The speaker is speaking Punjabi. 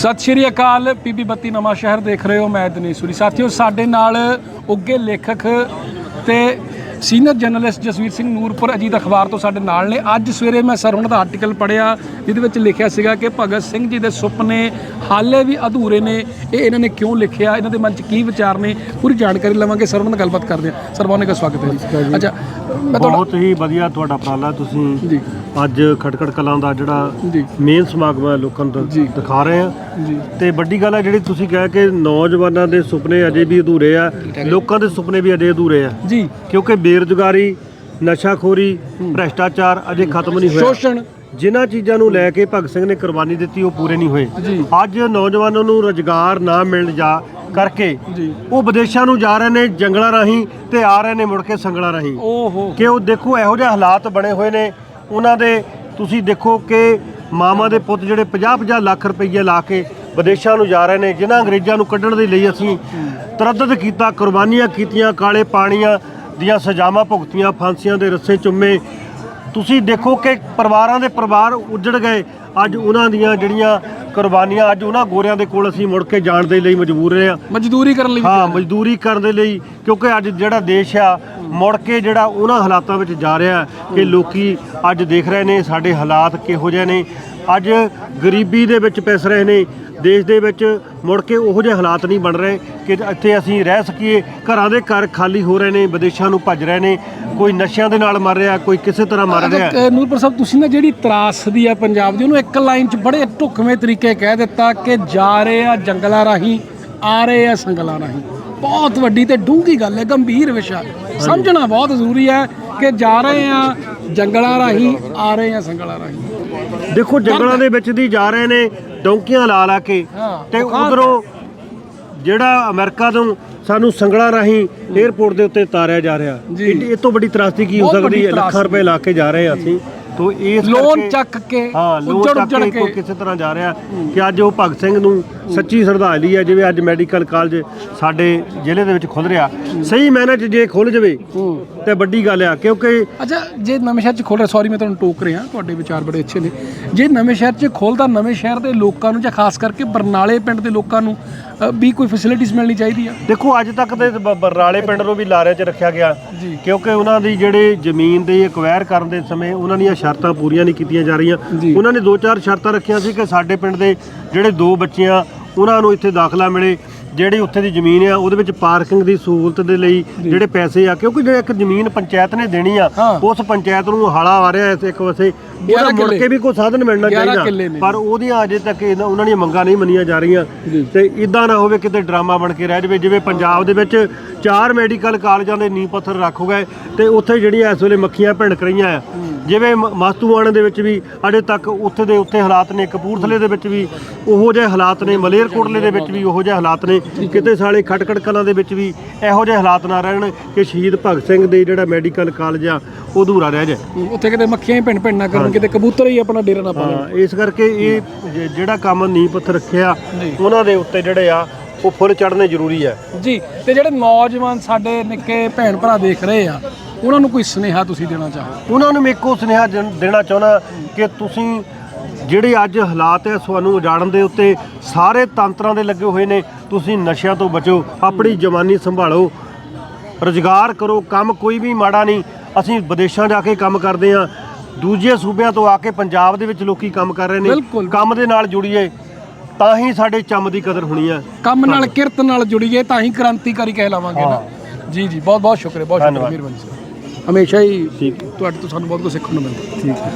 ਸਤਿ ਸ਼੍ਰੀ ਅਕਾਲ ਪੀਪੀ ਬੱਤੀ ਨਵਾਂ ਸ਼ਹਿਰ ਦੇਖ ਰਹੇ ਹੋ ਮੈਂ ਦਿਨੇਸ਼ੂਰੀ ਸਾਥੀਓ ਸਾਡੇ ਨਾਲ ਉੱਗੇ ਲੇਖਕ ਤੇ ਸੀਨੀਅਰ ਜਰਨਲਿਸਟ ਜਸਵੀਰ ਸਿੰਘ ਨੂਰਪੁਰ ਅਜੀਤ ਅਖਬਾਰ ਤੋਂ ਸਾਡੇ ਨਾਲ ਨੇ। ਅੱਜ ਸਵੇਰੇ ਮੈਂ ਸਰ ਉਹਨਾਂ ਦਾ ਆਰਟੀਕਲ ਪੜਿਆ ਜਿਹਦੇ ਵਿੱਚ ਲਿਖਿਆ ਸੀਗਾ ਕਿ ਭਗਤ ਸਿੰਘ ਜੀ ਦੇ ਸੁਪਨੇ ਹਾਲੇ ਵੀ ਅਧੂਰੇ ਨੇ। ਇਹ ਇਹਨਾਂ ਨੇ ਕਿਉਂ ਲਿਖਿਆ? ਇਹਨਾਂ ਦੇ ਮਨ 'ਚ ਕੀ ਵਿਚਾਰ ਨੇ? ਪੂਰੀ ਜਾਣਕਾਰੀ ਲਵਾਂਗੇ। ਸਰ ਉਹਨਾਂ ਨਾਲ ਗੱਲਬਾਤ ਕਰਦੇ ਹਾਂ। ਸਰ ਬਹੁਤ ਬਹੁਤ ਸਵਾਗਤ ਹੈ ਜੀ। ਅੱਛਾ ਮੈਂ ਤੁਹਾਡਾ ਬਹੁਤ ਹੀ ਵਧੀਆ ਤੁਹਾਡਾ ਉਪਰਾਲਾ ਤੁਸੀਂ ਅੱਜ ਖਟਕੜ ਕਲਾਂ ਦਾ ਜਿਹੜਾ ਮੇਨ ਸਮਾਗਮ ਹੈ ਲੋਕਾਂ ਨੂੰ ਦਿਖਾ ਰਹੇ ਆ ਤੇ ਵੱਡੀ ਗੱਲ ਹੈ ਜਿਹੜੀ ਤੁਸੀਂ ਕਿਹਾ ਕਿ ਨੌਜਵਾਨਾਂ ਦੇ ਸੁਪਨੇ ਅਜੇ ਵੀ ਅਧੂਰੇ ਆ ਲੋਕਾਂ ਦੇ ਸੁਪਨੇ ਵੀ ਅਜੇ ਅਧੂਰੇ ਆ। ਜੀ। ਕਿਉਂਕਿ ਬੇਰੁਜ਼ਗਾਰੀ ਨਸ਼ਾਖੋਰੀ ਭ੍ਰਸ਼ਟਾਚਾਰ ਅਜੇ ਖਤਮ ਨਹੀਂ ਹੋਇਆ। ਸ਼ੋਸ਼ਣ। ਜਿਨ੍ਹਾਂ ਚੀਜ਼ਾਂ ਨੂੰ ਲੈ ਕੇ ਭਗਤ ਸਿੰਘ ਨੇ ਕੁਰਬਾਨੀ ਦਿੱਤੀ ਉਹ ਪੂਰੇ ਨਹੀਂ ਹੋਏ। ਅੱਜ ਨੌਜਵਾਨਾਂ ਨੂੰ ਰੁਜ਼ਗਾਰ ਨਾ ਮਿਲਣ ਜਾ ਕਰਕੇ ਉਹ ਵਿਦੇਸ਼ਾਂ ਨੂੰ ਜਾ ਰਹੇ ਨੇ ਜੰਗਲਾਂ ਰਾਹੀਂ ਤੇ ਆ ਰਹੇ ਨੇ ਮੁੜ ਕੇ ਸੰਗਲਾਂ ਰਾਹੀਂ। ਓਹੋ। ਕਿ ਉਹ ਦੇਖੋ ਇਹੋ ਜਿਹੇ ਹਾਲਾਤ ਬਣੇ ਹੋਏ ਨੇ ਉਹਨਾਂ ਦੇ ਤੁਸੀਂ ਦੇਖੋ ਕਿ ਮਾਮਾ ਦੇ ਪੁੱਤ ਜਿਹੜੇ 50-50 ਲੱਖ ਰੁਪਏ ਲਾ ਕੇ ਵਿਦੇਸ਼ਾਂ ਨੂੰ ਜਾ ਰਹੇ ਨੇ ਜਿਨ੍ਹਾਂ ਅੰਗਰੇਜ਼ਾਂ ਨੂੰ ਕੱਢਣ ਦੇ ਲਈ ਅਸੀਂ ਤਰੱਦਦ ਕੀਤਾ ਕੁਰਬਾਨੀਆਂ ਕੀਤੀਆਂ ਕਾਲੇ ਪਾਣੀਆਂ ਦੀਆਂ ਸਜ਼ਾਵਾਂ ਭੁਗਤੀਆਂ ਫਾਂਸੀਆਂ ਦੇ ਰੱਸੇ ਚੁੰਮੇ। ਤੁਸੀਂ ਦੇਖੋ ਕਿ ਪਰਿਵਾਰਾਂ ਦੇ ਪਰਿਵਾਰ ਉੱਜੜ ਗਏ। ਅੱਜ ਉਹਨਾਂ ਦੀਆਂ ਜਿਹੜੀਆਂ ਕੁਰਬਾਨੀਆਂ ਅੱਜ ਉਹਨਾਂ ਗੋਰਿਆਂ ਦੇ ਕੋਲ ਅਸੀਂ ਮੁੜ ਕੇ ਜਾਣ ਦੇ ਲਈ ਮਜਬੂਰ ਰਹੇ ਹਾਂ। ਮਜ਼ਦੂਰੀ ਕਰਨ ਲਈ ਵੀ ਹਾਂ ਮਜ਼ਦੂਰੀ ਕਰਨ ਦੇ ਲਈ ਕਿਉਂਕਿ ਅੱਜ ਜਿਹੜਾ ਦੇਸ਼ ਆ ਮੁੜ ਕੇ ਜਿਹੜਾ ਉਹਨਾਂ ਹਾਲਾਤਾਂ ਵਿੱਚ ਜਾ ਰਿਹਾ ਕਿ ਲੋਕੀ ਅੱਜ ਦੇਖ ਰਹੇ ਨੇ ਸਾਡੇ ਹਾਲਾਤ ਕਿਹੋ ਜਿਹੇ ਨੇ। ਅੱਜ ਗਰੀਬੀ ਦੇ ਵਿੱਚ ਪਿਸ ਰਹੇ ਨੇ ਦੇਸ਼ ਦੇ ਵਿੱਚ ਮੁੜ ਕੇ ਉਹੋ ਜਿਹੇ ਹਾਲਾਤ ਨਹੀਂ ਬਣ ਰਹੇ ਕਿ ਇੱਥੇ ਅਸੀਂ ਰਹਿ ਸਕੀਏ। ਘਰਾਂ ਦੇ ਘਰ ਖਾਲੀ ਹੋ ਰਹੇ ਨੇ ਵਿਦੇਸ਼ਾਂ ਨੂੰ ਭੱਜ ਰਹੇ ਨੇ। ਕੋਈ ਨਸ਼ਿਆਂ ਦੇ ਨਾਲ ਮਰ ਰਿਹਾ ਕੋਈ ਕਿਸੇ ਤਰ੍ਹਾਂ ਮਰ ਰਿਹਾ। ਨੂਰਪੁਰ ਸਾਹਿਬ ਤੁਸੀਂ ਨਾ ਜਿਹੜੀ ਤਰਾਸਦੀ ਆ ਪੰਜਾਬ ਦੀ ਉਹਨੂੰ ਇੱਕ ਲਾਈਨ 'ਚ ਬੜੇ ਢੁਕਵੇਂ ਤਰੀਕੇ ਕਹਿ ਦਿੱਤਾ ਕਿ ਜਾ ਰਹੇ ਆ ਜੰਗਲਾਂ ਰਾਹੀਂ ਆ ਰਹੇ ਆ ਸੰਗਲਾਂ ਰਾਹੀਂ। ਬਹੁਤ ਵੱਡੀ ਤੇ ਡੂੰਘੀ ਗੱਲ ਹੈ ਗੰਭੀਰ ਵਿਸ਼ਾ। ਸਮਝਣਾ ਬਹੁਤ ਜ਼ਰੂਰੀ ਹੈ ਕਿ ਜਾ ਰਹੇ ਆ ਜੰਗਲਾਂ ਰਾਹੀਂ ਆ ਰਹੇ ਆ ਸੰਗਲਾਂ ਰਾਹੀਂ। ਦੇਖੋ ਜੰਗਲਾਂ ਦੇ ਵਿੱਚ ਦੀ ਜਾ ਰਹੇ ਨੇ ਡੌਂਕੀਆਂ ਲਾ ਲਾ ਕੇ ਤੇ ਉਧਰੋਂ ਜਿਹੜਾ ਅਮਰੀਕਾ ਤੋਂ ਸਾਨੂੰ ਸੰਗਲਾਂ ਰਾਹੀਂ 에ਅਰਪੋਰਟ ਦੇ ਉੱਤੇ ਤਾਰਿਆ ਜਾ ਰਿਹਾ। ਇਹ ਤੋਂ ਵੱਡੀ ਤਰਾਸਦੀ ਕੀ ਹੋ ਸਕਦੀ ਹੈ? ਲੱਖਾਂ ਰੁਪਏ ਲਾ ਕੇ ਜਾ ਰਹੇ ਹਾਂ ਅਸੀਂ। ਤੋਂ ਇਸ ਲੋਨ ਕਰਕੇ- ਚੱਕ ਕੇ ਹਾਂ ਲੋਨ ਉੱਜੜ ਚੱਕ ਉੱਜੜ ਕੇ ਕੇ। ਕੋਈ ਕਿਸੇ ਤਰ੍ਹਾਂ ਜਾ ਰਿਹਾ ਕਿ ਅੱਜ ਉਹ ਭਗਤ ਸਿੰਘ ਨੂੰ ਸੱਚੀ ਸ਼ਰਧਾਂਜਲੀ ਹੈ ਜਿਵੇਂ ਅੱਜ ਮੈਡੀਕਲ ਕਾਲਜ ਸਾਡੇ ਜ਼ਿਲ੍ਹੇ ਦੇ ਵਿੱਚ ਖੁੱਲ ਰਿਹਾ। ਸਹੀ ਮੈਨੇ ਚ ਜੇ ਖੁੱਲ ਜਵੇ। ਤੇ ਵੱਡੀ ਗੱਲ ਆ ਕਿਉਂਕਿ ਅੱਛਾ ਜੇ ਨਵੇਂ ਸ਼ਹਿਰ 'ਚ ਖੋਲ ਰਿਹਾ ਸੌਰੀ ਮੈਂ ਤੁਹਾਨੂੰ ਟੋਕ ਰਿਹਾ ਤੁਹਾਡੇ ਵਿਚਾਰ ਬੜੇ ਅੱਛੇ ਨੇ। ਜੇ ਨਵੇਂ ਸ਼ਹਿਰ 'ਚ ਖੋਲਦਾ ਨਵੇਂ ਸ਼ਹਿਰ ਦੇ ਲੋਕਾਂ ਨੂੰ ਜਾਂ ਖਾਸ ਕਰਕੇ ਬਰਨਾਲੇ ਪਿੰਡ ਦੇ ਲੋਕਾਂ ਨੂੰ ਅ, ਵੀ ਕੋਈ ਫੈਸਿਲਿਟੀਜ਼ ਮਿਲਣੀ ਚਾਹੀਦੀ ਆ? ਦੇਖੋ ਅੱਜ ਤੱਕ ਤੇ ਬ- ਬਰਨਾਲੇ ਪਿੰਡ ਨੂੰ ਵੀ ਲਾਰੇ 'ਚ ਰੱਖਿਆ ਗਿਆ। ਜੀ। ਕਿਉਂਕਿ ਉਹਨਾਂ ਦੀ ਜਿਹੜੇ ਜ਼ਮੀਨ ਦੇ ਐਕਵਾਇਰ ਕਰਨ ਦੇ ਸਮੇਂ ਉਹਨਾਂ ਦੀਆਂ ਸ਼ਰਤਾਂ ਪੂਰੀਆਂ ਨਹੀਂ ਕੀਤੀਆਂ ਜਾ ਰਹੀਆਂ। ਉਹਨਾਂ ਨੇ ਦੋ ਚਾਰ ਸ਼ਰਤਾਂ ਰੱਖੀਆਂ ਸੀ ਕਿ ਸਾਡੇ ਪਿੰਡ ਦੇ ਜਿਹੜੇ ਦੋ ਬੱਚਿਆਂ ਉਹਨਾਂ ਨੂੰ ਇੱਥੇ ਦਾਖਲਾ ਮਿਲੇ ਜਿਹੜੀ ਉੱਥੇ ਦੀ ਜ਼ਮੀਨ ਆ ਉਹਦੇ ਵਿੱਚ ਪਾਰਕਿੰਗ ਦੀ ਸਹੂਲਤ ਦੇ ਲਈ ਜਿਹੜੇ ਪੈਸੇ ਆ ਕਿਉਂਕਿ ਜਿਹੜੇ ਇੱਕ ਜ਼ਮੀਨ ਪੰਚਾਇਤ ਨੇ ਦੇਣੀ ਆ। ਉਸ ਪੰਚਾਇਤ ਨੂੰ ਹਾਲਾ ਆ ਰਿਹਾ ਇਸ ਇੱਕ ਵਸੇ ਉਹਦਾ 11 ਮੁੜ। ਕੇ ਵੀ ਕੋਈ ਸਾਧਨ ਮਿਲਣਾ 11 ਕਿੱਲੇ ਚਾਹੀਦਾ। ਪਰ ਉਹਦੀਆਂ ਅਜੇ ਤੱਕ ਉਹਨਾਂ ਦੀਆਂ ਮੰਗਾਂ ਨਹੀਂ ਮੰਨੀਆਂ ਜਾ ਰਹੀਆਂ। ਤੇ ਇਦਾਂ ਨਾ ਹੋਵੇ ਕਿਤੇ ਡਰਾਮਾ ਬਣ ਕੇ ਰਹਿ ਜਾਵੇ ਜਿਵੇਂ ਪੰਜਾਬ ਦੇ ਵਿੱਚ ਚਾਰ ਮੈਡੀਕਲ ਕਾਲਜਾਂ ਦੇ ਨੀਂਹ ਪੱਥਰ ਰੱਖ ਗਏ ਤੇ ਉੱਥੇ ਜਿਹੜੀਆਂ ਇਸ ਵੇਲੇ ਮੱਖੀਆਂ ਭਿਣਕ ਰਹੀਆਂ ਆ ਜਿਵੇਂ ਮਾਸਤੂਆਣੇ ਦੇ ਵਿੱਚ ਵੀ ਅਜੇ ਤੱਕ ਉੱਥੇ ਦੇ ਉੱਥੇ ਹਾਲਾਤ ਨੇ ਕਪੂਰਥਲੇ ਦੇ ਵਿੱਚ ਵੀ ਉਹੋ ਜਿਹੇ ਹਾਲਾਤ ਨੇ ਮਲੇਰਕੋਟਲੇ ਦੇ ਵਿੱਚ ਵੀ ਉਹੋ ਜਿਹੇ ਹਾਲਾਤ ਨੇ ਕਿਤੇ ਸਾਲੇ ਖਟਕੜ ਕਲਾਂ ਦੇ ਵਿੱਚ ਵੀ ਇਹੋ ਜਿਹੇ ਹਾਲਾਤ ਨਾ ਰਹਿਣ ਕਿ ਸ਼ਹੀਦ ਭਗਤ ਸਿੰਘ ਦੇ ਜਿਹੜਾ ਮੈਡੀਕਲ ਕਾਲਜ ਆ ਉਹ ਅਧੂਰਾ ਰਹਿ ਜਾਏ। ਉੱਥੇ ਕਿਤੇ ਮੱਖੀਆਂ ਹੀ ਭਿੰਨ ਭਿੰਨ ਨਾ ਕਰਨ ਕਿਤੇ ਕਬੂਤਰ ਹੀ ਆਪਣਾ ਡੇਰਾ ਨਾ ਪਾ ਲੈਣ ਹਾਂ ਇਸ ਕਰਕੇ ਇਹ ਜਿਹੜਾ ਕੰਮ ਨੀਂਹ ਪੱਥਰ ਰੱਖਿਆ। ਉਹਨਾਂ ਦੇ ਉੱਤੇ ਜਿਹੜੇ ਆ ਉਹ ਫੁੱਲ ਚੜ੍ਹਨੇ ਜ਼ਰੂਰੀ ਆ। ਜੀ ਤੇ ਜਿਹੜੇ ਨੌਜਵਾਨ ਸਾਡੇ ਨਿੱਕੇ ਭੈਣ ਭਰਾ ਦੇਖ ਰਹੇ ਆ ਉਹਨਾਂ ਨੂੰ ਕੋਈ ਸੁਨੇਹਾ ਤੁਸੀਂ ਦੇਣਾ ਚਾਹੋ? ਉਹਨਾਂ ਨੂੰ ਮੈਂ ਇੱਕੋ ਸੁਨੇਹਾ ਦੇਣ- ਦੇਣਾ ਚਾਹੁੰਦਾ ਕਿ ਤੁਸੀਂ ਜਿਹੜੇ ਅੱਜ ਹਾਲਾਤ ਹੈ ਤੁਹਾਨੂੰ ਉਜਾੜਨ ਦੇ ਉੱਤੇ ਸਾਰੇ ਤੰਤਰਾਂ ਦੇ ਲੱਗੇ ਹੋਏ ਨੇ ਤੁਸੀਂ ਨਸ਼ਿਆਂ ਤੋਂ ਬਚੋ ਆਪਣੀ ਜਵਾਨੀ ਸੰਭਾਲੋ ਰੁਜ਼ਗਾਰ ਕਰੋ ਕੰਮ ਕੋਈ ਵੀ ਮਾੜਾ ਨਹੀਂ ਅਸੀਂ ਵਿਦੇਸ਼ਾਂ ਜਾ ਕੇ ਕੰਮ ਕਰਦੇ ਆ ਦੂਜੇ ਸੂਬਿਆਂ ਤੋਂ ਆ ਕੇ ਪੰਜਾਬ ਦੇ ਵਿੱਚ ਲੋਕੀ ਕੰਮ ਕਰ ਰਹੇ ਨੇ ਬਿਲਕੁਲ। ਕੰਮ ਦੇ ਨਾਲ ਜੁੜੀਏ ਤਾਂ ਹੀ ਸਾਡੇ ਚੰਮ ਦੀ ਕਦਰ ਹੋਣੀ ਆ ਕੰਮ ਨਾਲ ਕਿਰਤ ਨਾਲ ਜੁੜੀਏ ਤਾਂ ਹੀ ਕ੍ਰਾਂਤੀਕਾਰੀ ਕਹਿਲਾਵਾਂਗੇ ਨਾ। ਜੀ ਜੀ ਬਹੁਤ ਬਹੁਤ ਸ਼ੁਕਰੀਆ ਬਹੁਤ ਸ਼ੁਕਰੀਆ ਧੰਨਵਾਦ। ਮਿਹਰਬਾਨੀ ਸਰ। ਹਮੇਸ਼ਾ ਹੀ ਠੀਕ ਤੁਹਾਡੇ ਤੋਂ ਸਾਨੂੰ ਬਹੁਤ ਕੁਝ ਸਿੱਖਣ ਨੂੰ ਮਿਲਦਾ। ਠੀਕ ਹੈ।